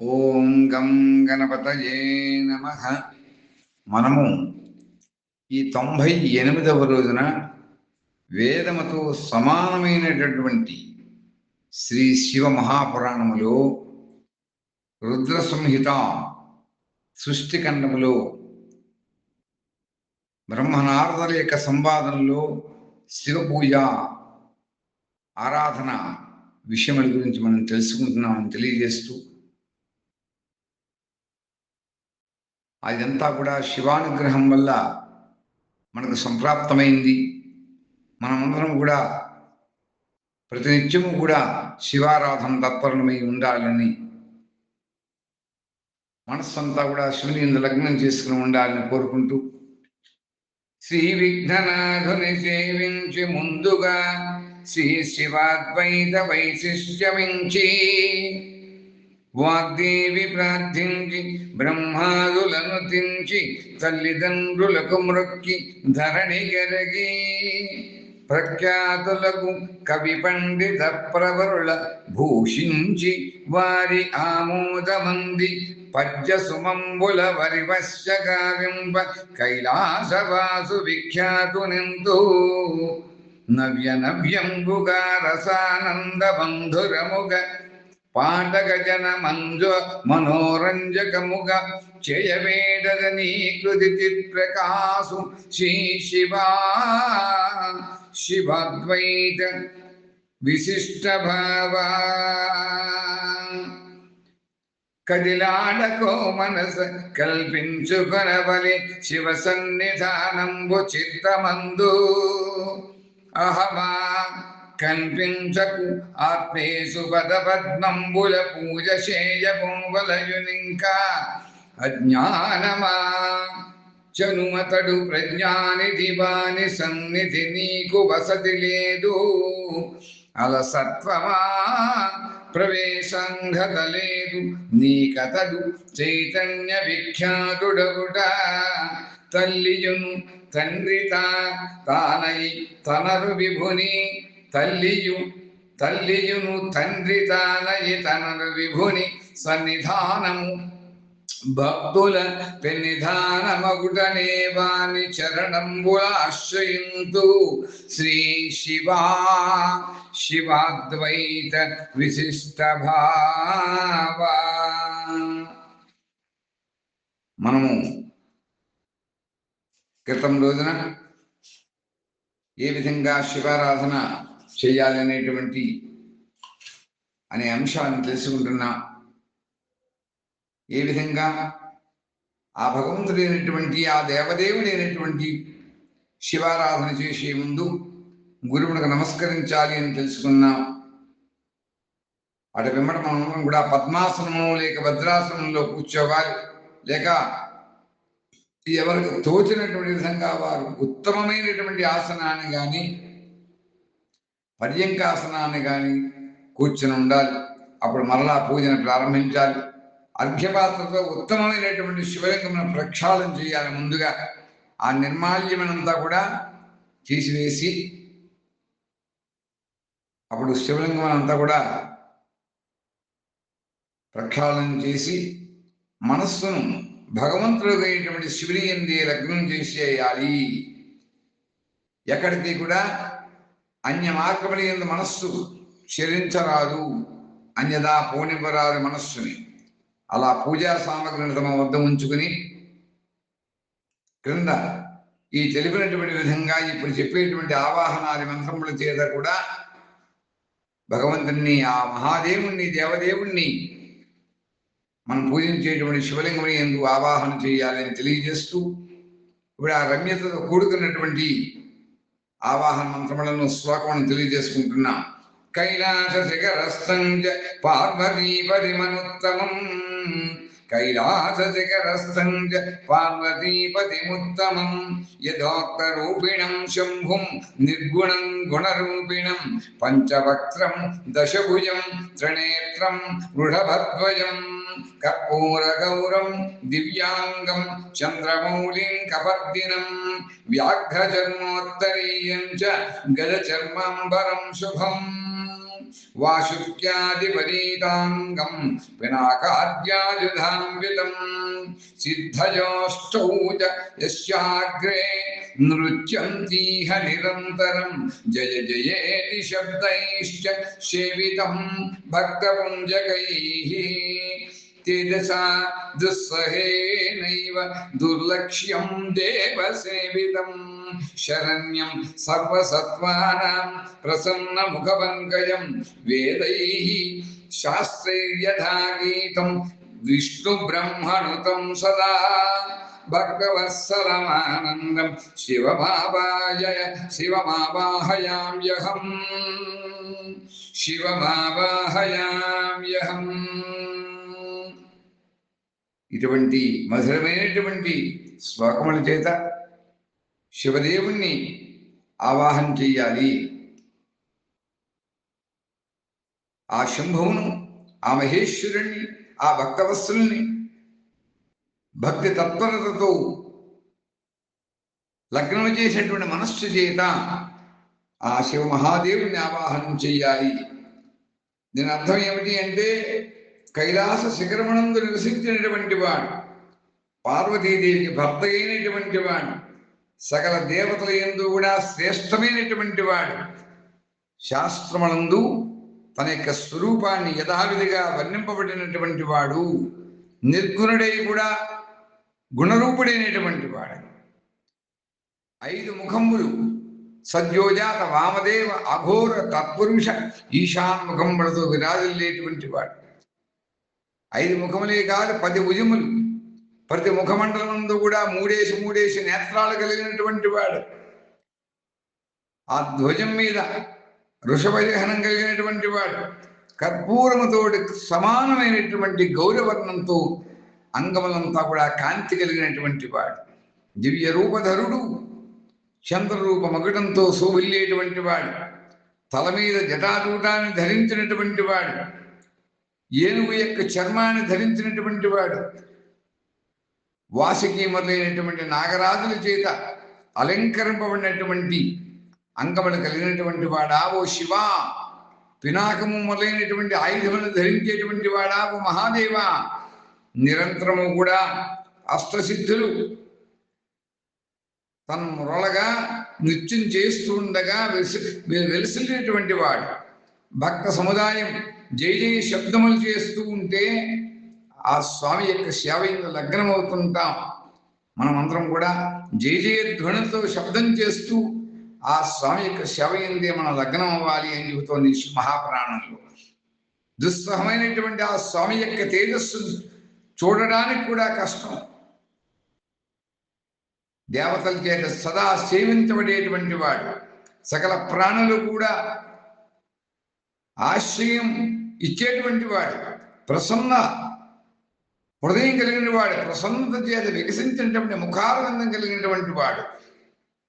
ఓం గం గణపతయే నమ. మనము ఈ తొంభై ఎనిమిదవ రోజున వేదముతో సమానమైనటువంటి శ్రీ శివ మహాపురాణములో రుద్ర సంహిత సృష్టిఖండములో బ్రహ్మనారదుల యొక్క సంవాదంలో శివ పూజ ఆరాధన విషయముల గురించి మనం తెలుసుకుంటున్నామని తెలియజేస్తూ అదంతా కూడా శివానుగ్రహం వల్ల మనకు సంప్రాప్తమైంది. మనమందరం కూడా ప్రతినిత్యము కూడా శివారాధన తత్పరమై ఉండాలని మనస్సంతా కూడా శివుని ఇందు లగ్నం చేసుకుని ఉండాలని కోరుకుంటూ శ్రీ విఘ్ననాథుని సేవించి ముందుగా శ్రీ శివాద్వైత వైశిష్యమించి వాగ్దేవి ప్రార్థించి బ్రహ్మాదులను తించి తల్లిదండ్రులకు మ్రొక్కి ధరణి గరగి ప్రఖ్యాతులకు కవి పండిత ప్రవరుల భూషించి వారి ఆమోదమంది పద్య సుమంబుల వరివశ్య కావింప కైలాసవాసు విఖ్యాతునిందు నవ్య నవ్యంబుగా రసానంద బంధురముగ పాటక జన మంజు మనోరంజకముగ చేయవేడదని కృతి చిత్రకాసు శ్రీ శివా. శివద్వైత విశిష్ట భావ. కదిలాడకో మనస కల్పించుకొనవలి శివ సన్నిధానంబు చిత్తమందు. అహమా కనిపించకు. ఆత్మేసు పద పద్మంబుల పూజ చేయబొంవలయునింకా అజ్ఞానమా? చనుమతడు ప్రజ్ఞానిధి వాని సన్నిధి నీకు వసతి లేదు. అలసత్వమా? ప్రవేశంగత లేదు. నీకతడు చైతన్య విఖ్యాతుడగుట. తల్లియును తండ్రి తానై తనరు విభుని తల్లియు తల్లియును తండ్రి తానయి విభుని సన్నిధానము. భక్తుల పెన్నిధానమగుటనే వాని చరణంబుల ఆశ్రయింతు. శ్రీ శివా శివాద్వైత విశిష్ట భావ. మనము క్రితం రోజున ఏ విధంగా శివారాధన చేయాలనేటువంటి అనే అంశాన్ని తెలుసుకుంటున్నా. ఏ విధంగా ఆ భగవంతుడైనటువంటి ఆ దేవదేవుడైనటువంటి శివారాధన చేసే ముందు గురువునికి నమస్కరించాలి అని తెలుసుకున్నాం. అటు వెంబడి మనం కూడా పద్మాసనము లేక భద్రాసనంలో కూర్చోవాలి. లేక ఎవరికి తోచినటువంటి విధంగా వారు ఉత్తమమైనటువంటి ఆసనాన్ని కానీ పర్యంకాసనాన్ని కానీ కూర్చుని ఉండాలి. అప్పుడు మరలా పూజను ప్రారంభించాలి. అర్ఘ్యపాత్రతో ఉత్తమమైనటువంటి శివలింగమును ప్రక్షాళన చేయాలి ముందుగా. ఆ నిర్మాల్యమనంతా కూడా తీసివేసి అప్పుడు శివలింగం అంతా కూడా ప్రక్షాళన చేసి మనస్సును భగవంతుడైనటువంటి శివుని ఎందే లగ్నం చేసేయాలి. ఎక్కడికి కూడా అన్య మార్గముల ఎందు మనస్సు చరించరాదు అన్యదా పోనివ్వరాదు మనస్సుని. అలా పూజా సామగ్రిని తమ వద్ద ఉంచుకుని క్రింద ఈ తెలిపినటువంటి విధంగా ఇప్పుడు చెప్పేటువంటి ఆవాహనాది మంత్రముల చేత కూడా భగవంతుణ్ణి ఆ మహాదేవుణ్ణి దేవదేవుణ్ణి మనం పూజించేటువంటి శివలింగం ఎందుకు ఆవాహన చేయాలని తెలియజేస్తూ ఇప్పుడు ఆ రమ్యతతో కూడుకున్నటువంటి ఆవాహన మంత్రములను శ్లోకములను తెలియజేసుకుంటున్నాం. కైలాస శిఖరస్థంజ పార్వతీ పరిమనుత్తమం శిఖరస్థంజ పార్వతీపతిముత్తమం యథోక్త రూపిణం శంభుం నిర్గుణం గుణరూపిణం పంచవక్త్రం దశభుజం త్రినేత్రం వృషభద్వయం కర్పూరగౌరం దివ్యాంగం చంద్రమౌళిం కపర్దినం వ్యాఘ్రచర్మోత్తరీయం చ గజచర్మాంబరం శుభం वाशुक्यादिपरीताङ्गं पिनाकाद्यायुधान्वितं सिद्धयोष्टौ च यस्याग्रे नृत्यन्तीह जय जयेति शब्दैश्च सेवितं भक्तपुञ्जकैः। तेजसा दुःसहेनैव दुर्लक्ष्यं देवसेवितम्। శరణ్యం సర్వసత్వానాం ప్రసన్నముఖపంకజం వేదైః శాస్త్రైర్యథా గీతం విష్ణుబ్రహ్మణుతం సదా భగవత్సరమానందం శివభావాయ శివమావాహయామ్యహం శివమావాహయామ్యహం ఇటువంటి మధురమైనటువంటి శ్లోకముల చేత శివదేవుణ్ణి ఆవాహన చెయ్యాలి. ఆ శంభువును ఆ మహేశ్వరుణ్ణి ఆ భక్తవస్తుల్ని భక్తి తత్పరతతో లగ్నం చేసినటువంటి మనస్సు చేత ఆ శివ మహాదేవుని ఆవాహనం చెయ్యాలి. దీని అర్థం ఏమిటి అంటే కైలాస శిఖరమణందు నివసించినటువంటి వాడు పార్వతీదేవికి భర్త అయినటువంటి వాడు సకల దేవతల ఎందు కూడా శ్రేష్టమైనటువంటి వాడు. శాస్త్రములందు తన యొక్క స్వరూపాన్ని యథావిధిగా వర్ణింపబడినటువంటి వాడు. నిర్గుణుడై కూడా గుణరూపుడైనటువంటి వాడు. ఐదు ముఖములు సద్యోజాత వామదేవ అఘోర తత్పురుష ఈశాన్ముఖములతో విరాజిల్లేటువంటి వాడు. ఐదు ముఖములే కాదు పది భుజములు ప్రతి ముఖమండలంలో కూడా మూడేసి మూడేసి నేత్రాలు కలిగినటువంటి వాడు. ఆ ధ్వజం మీద వృషభజహనం కలిగినటువంటి వాడు. కర్పూరముతోటి సమానమైనటువంటి గౌరవర్ణంతో అంగములంతా కూడా కాంతి కలిగినటువంటి వాడు. దివ్య రూపధరుడు చంద్రరూప మగుడంతో శోభిల్లేటువంటి వాడు. తల మీద జటాజూటాన్ని ధరించినటువంటి వాడు. ఏనుగు యొక్క చర్మాన్ని ధరించినటువంటి వాడు. వాసికి మొదలైనటువంటి నాగరాజుల చేత అలంకరింపబడినటువంటి అంగములు కలిగినటువంటి వాడా ఓ శివ? పినాకము మొదలైనటువంటి ఆయుధములను ధరించేటువంటి వాడా ఓ మహాదేవ? నిరంతరము కూడా అష్టసిద్ధులు. తన మొరలగా నృత్యం చేస్తూ ఉండగా వెలిసి వెలిసినటువంటి వాడు. భక్త సముదాయం జై జై శబ్దములు చేస్తూ ఉంటే ఆ స్వామి యొక్క సేవ ఇందు లగ్నం అవుతుంటాం మనమందరం కూడా జై జయ ధ్వనులతో శబ్దం చేస్తూ ఆ స్వామి యొక్క సేవ ఇందే మన లగ్నం అవ్వాలి అని చెబుతోంది మహాప్రాణంలో. దుస్సహమైనటువంటి ఆ స్వామి యొక్క తేజస్సు చూడడానికి కూడా కష్టం. దేవతల చేత సదా సేవించబడేటువంటి వాడు. సకల ప్రాణులు కూడా ఆశ్రయం ఇచ్చేటువంటి వాడు. ప్రసన్న హృదయం కలిగిన వాడు ప్రసన్నత చేత వికసించినటువంటి ముఖానందం కలిగినటువంటి వాడు.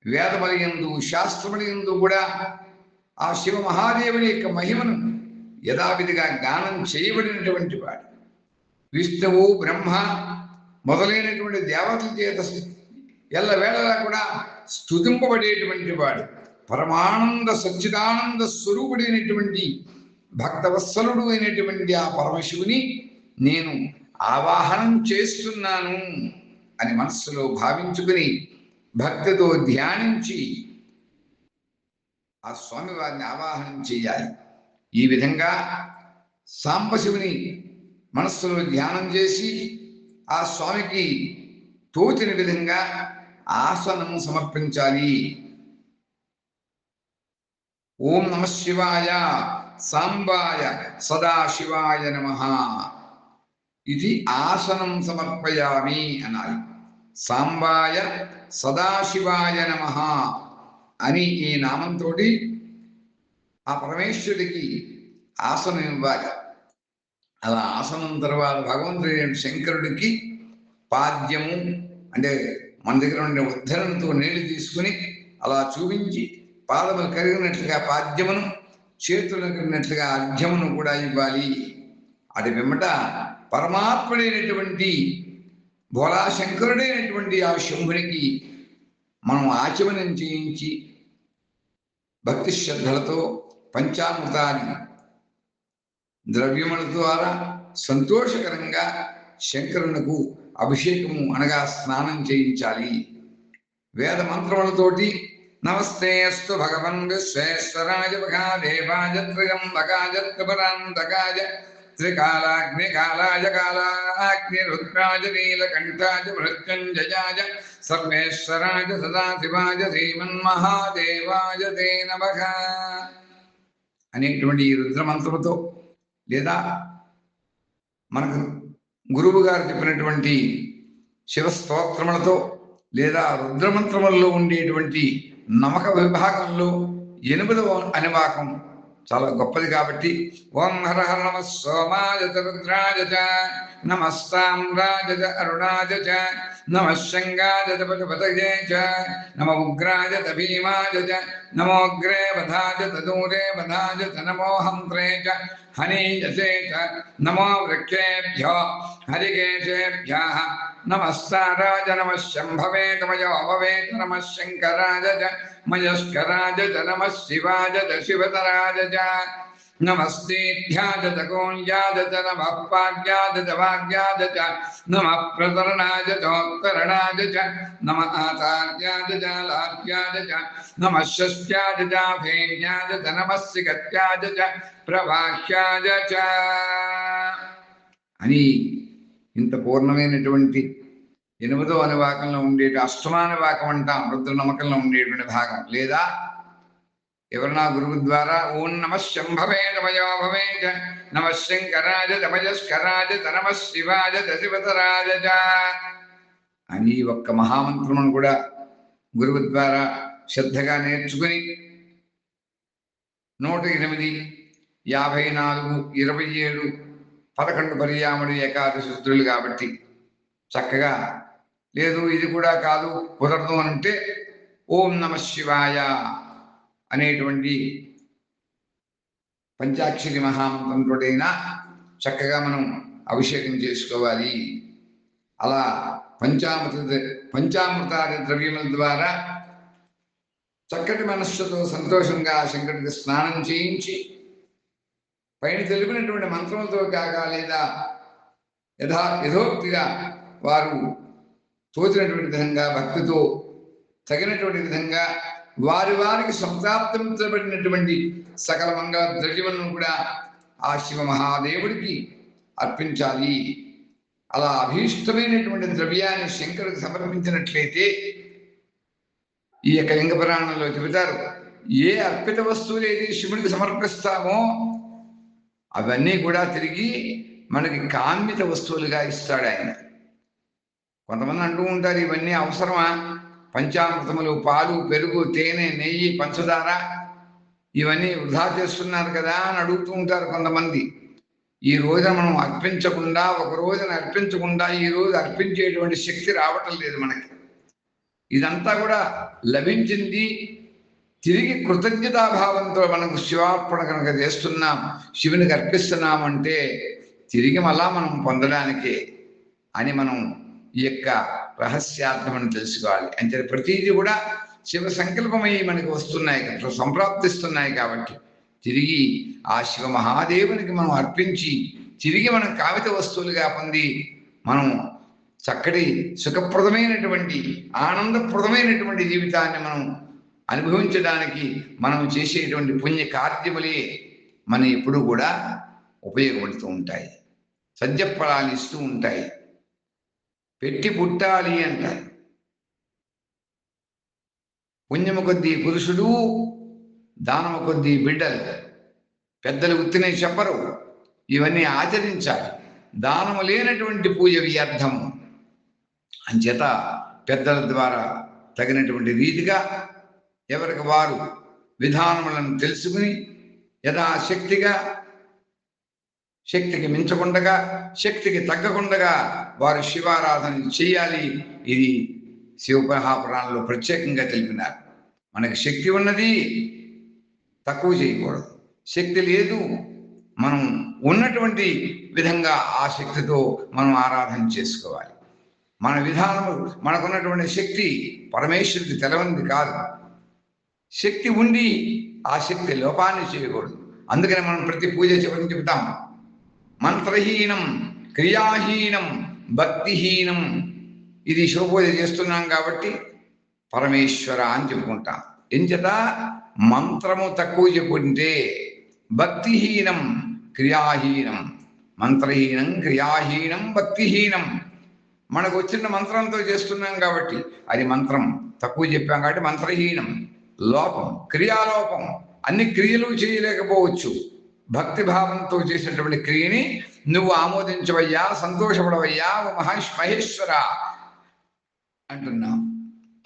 వేదమలియందు శాస్త్రమలియందు కూడా ఆ శివ మహాదేవుని యొక్క మహిమను యథావిధిగా గానం చేయబడినటువంటి వాడు. విష్ణువు బ్రహ్మ మొదలైనటువంటి దేవతల చేత ఎల్లవేళలా కూడా స్తుతింపబడేటువంటి వాడు. పరమానంద సచ్చిదానంద స్వరూపుడైనటువంటి భక్తవత్సలుడు అయినటువంటి ఆ పరమశివుని నేను ఆవాహనం చేస్తున్నాను అని మనస్సులో భావించుకుని భక్తితో ధ్యానించి ఆ స్వామివారిని ఆవాహనం చేయాలి. ఈ విధంగా సాంబశివుని మనస్సులో ధ్యానం చేసి ఆ స్వామికి తోచిన విధంగా ఆసనము సమర్పించాలి. ఓం నమ శివాయ సాంబాయ సదాశివాయ నమ. ఇది ఆసనం సమర్పయామి అనాలి. సాంబాయ సదాశివాయ నమ అని ఈ నామంతో ఆ పరమేశ్వరుడికి ఆసనం ఇవ్వాలి. అలా ఆసనం తర్వాత భగవంతుడు శంకరుడికి పాద్యము అంటే మన దగ్గర ఉండే ఉద్ధరణతో నీళ్ళు తీసుకుని అలా చూపించి పాదములు కరిగినట్లుగా పాద్యమును చేతులు కరిగినట్లుగా అర్ఘ్యమును కూడా ఇవ్వాలి. అది వెంబట పరమాత్ముడైనటువంటి భోళాశంకరుడైనటువంటి ఆ శంభునికి మనం ఆచమనం చేయించి భక్తి శ్రద్ధలతో పంచామృతాన్ని ద్రవ్యముల ద్వారా సంతోషకరంగా శంకరునకు అభిషేకము అనగా స్నానం చేయించాలి. వేద మంత్రములతోటి నమస్తే అస్తు భగవన్ విశ్వేశ్వరాజ మహాదేవాజ త్రియంబకాజ త్రిపురాంతకాజ త్రికాలాగ్నికాలాయ కాలాగ్ని రుద్రాజ నీలకంఠాజ మృత్యుంజయాజ సర్వేశ్వరాజ సదాశివాజ శ్రీమన్మహాదేవాజ తే నమః అనేటువంటి ఈ రుద్రమంత్రముతో లేదా మనకు గురువు గారు చెప్పినటువంటి శివస్తోత్రములతో లేదా రుద్రమంత్రములలో ఉండేటువంటి నమక విభాగంలో ఎనిమిదవ అనివాకం చాలా గొప్పది కాబట్టి ఓం హర హర నమ సోమాయ చ రుద్రాయ నమస్తామ్రాజ చ నమ శంగాజ చ నమ ఉగ్రాజ భీమాజ नमोग्रे वधाज तदूरे वधाज च नमोहन्त्रे च हनीयसे च नमो वृक्षेभ्यो हरिकेशेभ्यः नमस्ताराज नमः शम्भवे तमयो भवेत् नमः शङ्कराज च मयस्कराज च नमः शिवाज च शिवतराज च శివాజ చ శివతరాజ చ నమస్తేభ్యాజ చ కోణ్యాజ చ నమ పాగ్యాజ చ వాగ్యాజ చ నమ ప్రతరణాజ చోత్తరణాజ చ నమ ఆచార్యాజ చ లాభ్యాజ చ నమ షష్ట్యాజ చ భేన్యాజ చ నమ సిగత్యాజ చ ప్రవాహ్యాజ చ అని ఇంత పూర్ణమైనటువంటి ఎనిమిదో అనువాకంలో ఉండే అష్టమానువాకం అంటాం రుద్ర నమ్మకంలో ఉండేటువంటి భాగం లేదా ఎవరన్నా గురువు ద్వారా? ఓం నమ శంభవే నమయో భవే నమ శంకరాజ తమయస్కరాజ తనమ శివాజ దశివతరాజ అని ఒక్క మహామంత్రమును కూడా గురువు ద్వారా శ్రద్ధగా నేర్చుకుని నూట ఎనిమిది యాభై నాలుగు ఇరవై ఏడు పదకొండు పర్యాముడు ఏకాదశి శుద్ధులు కాబట్టి చక్కగా లేదు ఇది కూడా కాదు కుదరదు అంటే ఓం నమ శివాయ. అనేటువంటి పంచాక్షరి మహామంత్రంతోటైనా చక్కగా మనం అభిషేకం చేసుకోవాలి. అలా పంచామృత పంచామృతాది ద్రవ్యముల ద్వారా చక్కటి మనస్సుతో సంతోషంగా శంకరుడికి స్నానం చేయించి పైన తెలిపినటువంటి మంత్రములతో కాక లేదా యథా యథోక్తిగా వారు తోచినటువంటి విధంగా భక్తితో తగినటువంటి విధంగా వారి వారికి సంప్రాప్తించబడినటువంటి సకల మంగళ ద్రవ్యములను కూడా ఆ శివ మహాదేవుడికి అర్పించాలి. అలా అభీష్టమైనటువంటి ద్రవ్యాన్ని శంకరుడికి సమర్పించినట్లయితే ఈ యొక్క లింగ పురాణంలో చెబుతారు ఏ అర్పిత వస్తువులు అయితే శివుడికి సమర్పిస్తామో అవన్నీ కూడా తిరిగి మనకి కామిత వస్తువులుగా ఇస్తాడు ఆయన. కొంతమంది అంటూ ఉంటారు ఇవన్నీ అవసరమా? పంచామృతములు పాలు పెరుగు తేనె నెయ్యి పంచదార ఇవన్నీ వృధా చేస్తున్నారు కదా అని అడుగుతూ ఉంటారు కొంతమంది. ఈ రోజున మనం అర్పించకుండా ఒక రోజున అర్పించకుండా ఈ రోజు అర్పించేటువంటి శక్తి రావటం లేదు మనకి. ఇదంతా కూడా లభించింది తిరిగి కృతజ్ఞతాభావంతో మనకు శివార్పణ కనుక చేస్తున్నాం శివునికి అర్పిస్తున్నామంటే తిరిగి మళ్ళా మనం పొందడానికే అని మనం ఈ యొక్క రహస్యార్థమని తెలుసుకోవాలి. అంటే ప్రతిదీ కూడా శివ సంకల్పమై మనకి వస్తున్నాయి సంప్రాప్తిస్తున్నాయి కాబట్టి తిరిగి ఆ శివ మహాదేవునికి మనం అర్పించి తిరిగి మనం కావిత వస్తువులుగా పొంది మనం చక్కటి సుఖప్రదమైనటువంటి ఆనందప్రదమైనటువంటి జీవితాన్ని మనం అనుభవించడానికి మనం చేసేటువంటి పుణ్య కార్యములే మన ఎప్పుడూ కూడా ఉపయోగపడుతూ ఉంటాయి. సద్యఫలాలు ఇస్తూ ఉంటాయి. పెట్టి పుట్టాలి అంటారు పుణ్యము కొద్దీ పురుషుడు దానము కొద్దీ బిడ్డలు. పెద్దలు ఉత్తినే చెప్పరు. ఇవన్నీ ఆచరించాలి. దానము లేనటువంటి పూజ వ్యర్థము. అంచేత పెద్దల ద్వారా తగినటువంటి రీతిగా ఎవరికి వారు విధానములను తెలుసుకుని యథాశక్తిగా శక్తికి మించకుండగా శక్తికి తగ్గకుండగా వారు శివారాధన చేయాలి ఇది శివమహాపురాణంలో ప్రత్యేకంగా తెలిపినారు. మనకి శక్తి ఉన్నది తక్కువ చేయకూడదు. శక్తి లేదు మనం ఉన్నటువంటి విధంగా ఆ శక్తితో మనం ఆరాధన చేసుకోవాలి. మన విధానము మనకున్నటువంటి శక్తి పరమేశ్వరుడికి తెలవంది కాదు. శక్తి ఉండి ఆ శక్తి లోపాన్ని చేయకూడదు. అందుకని మనం ప్రతి పూజ చివరిని చెబుతాము. మంత్రహీనం క్రియాహీనం భక్తిహీనం. ఇది శివపూజ చేస్తున్నాం కాబట్టి పరమేశ్వర అని చెప్పుకుంటాం. ఎంచేత మంత్రము తక్కువ చెప్పుకుంటే భక్తిహీనం క్రియాహీనం. మంత్రహీనం క్రియాహీనం భక్తిహీనం. మనకు వచ్చిన మంత్రంతో చేస్తున్నాం కాబట్టి అది మంత్రం. తక్కువ చెప్పాం కాబట్టి మంత్రహీనం. లోపం క్రియాలోపం. అన్ని క్రియలు చేయలేకపోవచ్చు. భక్తి భావంతో చేసినటువంటి క్రియని నువ్వు ఆమోదించవయ్యా సంతోషపడవయ్యా ఓ మహేష్ మహేశ్వర అంటున్నాం.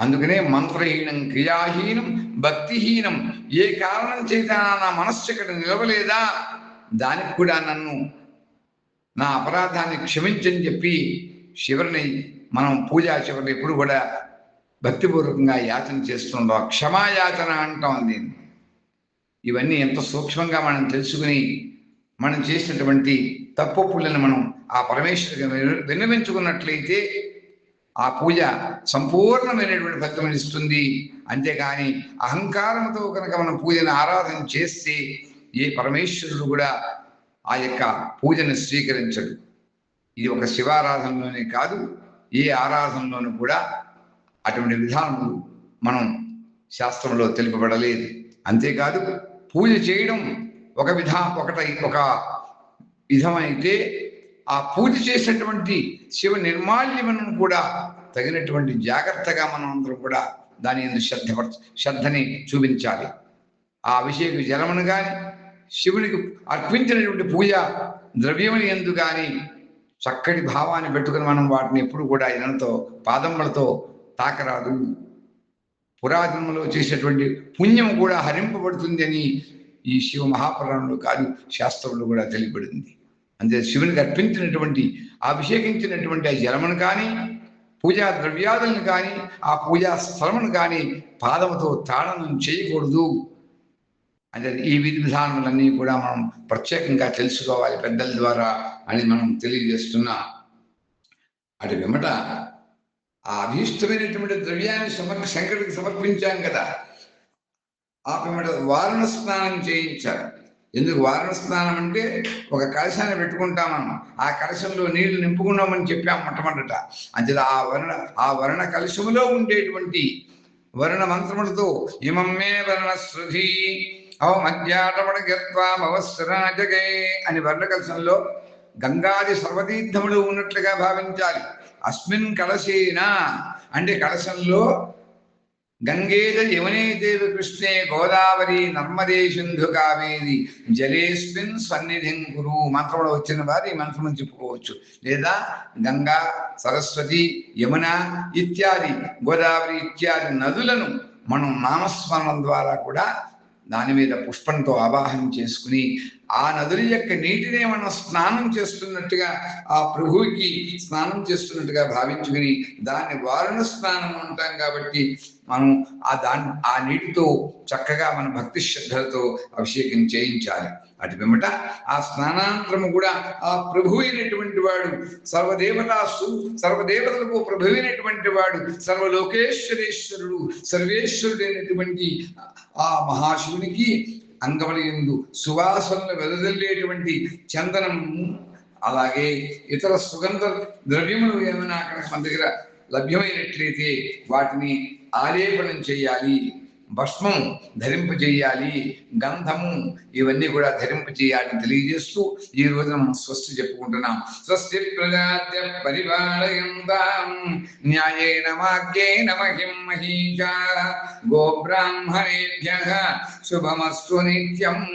అందుకనే మంత్రహీనం క్రియాహీనం భక్తిహీనం ఏ కారణం చేత నా మనస్సు ఇక్కడ నిలవలేదా? దానికి కూడా నన్ను నా అపరాధాన్ని క్షమించని చెప్పి శివుని మనం పూజా శివుని ఎప్పుడు కూడా భక్తిపూర్వకంగా యాచన చేస్తుండో క్షమాయాచన అంటాం దీన్ని. ఇవన్నీ ఎంత సూక్ష్మంగా మనం తెలుసుకుని మనం చేసినటువంటి తప్పులను మనం ఆ పరమేశ్వరుగా విన్నవించుకున్నట్లయితే ఆ పూజ సంపూర్ణమైనటువంటి ఫలితం ఇస్తుంది. అంతేకాని అహంకారంతో కనుక మనం పూజను ఆరాధన చేస్తే ఏ పరమేశ్వరుడు కూడా ఆ యొక్క పూజను స్వీకరించడు. ఇది ఒక శివారాధనలోనే కాదు ఏ ఆరాధనలోనూ కూడా అటువంటి విధానములు మనం శాస్త్రంలో తెలుపబడలేదు. అంతేకాదు పూజ చేయడం ఒక విధ ఒకట ఒక విధమైతే ఆ పూజ చేసినటువంటి శివ నిర్మాల్యమును కూడా తగినటువంటి జాగ్రత్తగా మనం అందరం కూడా దాని ఎందుకు శ్రద్ధ శ్రద్ధని చూపించాలి. ఆ అభిషేక జలమును కానీ శివునికి అర్పించినటువంటి పూజ ద్రవ్యముని ఎందు కానీ చక్కటి భావాన్ని పెట్టుకుని మనం వాటిని ఎప్పుడు కూడా ఇనంతో పాదములతో తాకరాదు. పురాతనంలో చేసేటువంటి పుణ్యం కూడా హరింపబడుతుంది అని ఈ శివ మహాపురాణంలో కాదు శాస్త్రంలో కూడా తెలియబడింది. అంతే శివునికి అర్పించినటువంటి అభిషేకించినటువంటి ఆ జలమును కానీ పూజా ద్రవ్యాదులను కానీ ఆ పూజా స్థలమును కానీ పాదముతో తాళనం చేయకూడదు. అంటే ఈ విధి విధానములన్నీ కూడా మనం ప్రత్యేకంగా తెలుసుకోవాలి పెద్దల ద్వారా అని మనం తెలియజేస్తున్నా. అటు వెంబట ఆ అభీష్టమైనటువంటి ద్రవ్యాన్ని సమర్ శంకరుడికి సమర్పించాం కదా. ఆ పిమ్మట వారణ స్నానం చేయించారు. ఎందుకు వారణ స్నానం అంటే ఒక కలశాన్ని పెట్టుకుంటామన్నా. ఆ కలశంలో నీళ్ళు నింపుకున్నామని చెప్పాం మొట్టమొదట. అంతే ఆ వర్ణ ఆ వర్ణ కలశములో ఉండేటువంటి వర్ణ మంత్రములతో ఇమమ్మే వర్ణ శృధి అవ మధ్యాటమణ గత్వామవస్రాజగే అని వర్ణ కలశంలో గంగాది సర్వతీర్థములు ఉన్నట్లుగా భావించాలి. అస్మిన్ కలశేన అంటే కలశంలో గంగేజ యమునే దేవి కృష్ణే గోదావరి నర్మదే సింధు కావేరి జలేస్మిన్ సన్నిధిం గురు మంత్రంలో వచ్చిన వారు ఈ మంత్రం చెప్పుకోవచ్చు. లేదా గంగా సరస్వతి యమున ఇత్యాది గోదావరి ఇత్యాది నదులను మనం నామస్మరణం ద్వారా కూడా దాని మీద పుష్పంతో ఆవాహనం చేసుకుని ఆ నదుల యొక్క నీటిని మనం స్నానం చేస్తున్నట్టుగా ఆ ప్రభువుకి స్నానం చేస్తున్నట్టుగా భావించుకుని దాన్ని వారుణ స్నానం అంటాం కాబట్టి మనం ఆ దాని ఆ నీటితో చక్కగా మన భక్తి శ్రద్ధలతో అభిషేకం చేయించాలి. అటు పిమ్మట ఆ స్నానాంతరము కూడా ఆ ప్రభు అయినటువంటి వాడు సర్వదేవతాసు సర్వదేవతలకు ప్రభువైనటువంటి వాడు సర్వలోకేశ్వరేశ్వరుడు సర్వేశ్వరుడైనటువంటి ఆ మహాశివునికి అంగవలయందు ఎందు సువాసనలు వెదజల్లేటువంటి చందనము అలాగే ఇతర సుగంధ ద్రవ్యములు ఏమైనా అక్కడ మన దగ్గర లభ్యమైనట్లయితే వాటిని ఆలేపనం చేయాలి. భస్మం ధరింపు చేయాలి గంధము ఇవన్నీ కూడా ధరింపు చేయాలని తెలియజేస్తూ ఈ రోజున మనం స్వస్తి చెప్పుకుంటున్నాం. స్వస్తి ప్రజాత్య పరిపాలయంతాం న్యాయేన మార్గేణ మహిం మహీషా గోబ్రాహ్మణేభ్య శుభమస్సు నిత్యం.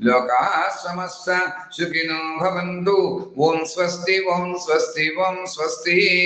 లోకా సమస్త సుఖినో భవంతు. ఓం స్వస్తి ఓం స్వస్తి ఓం స్వస్తి.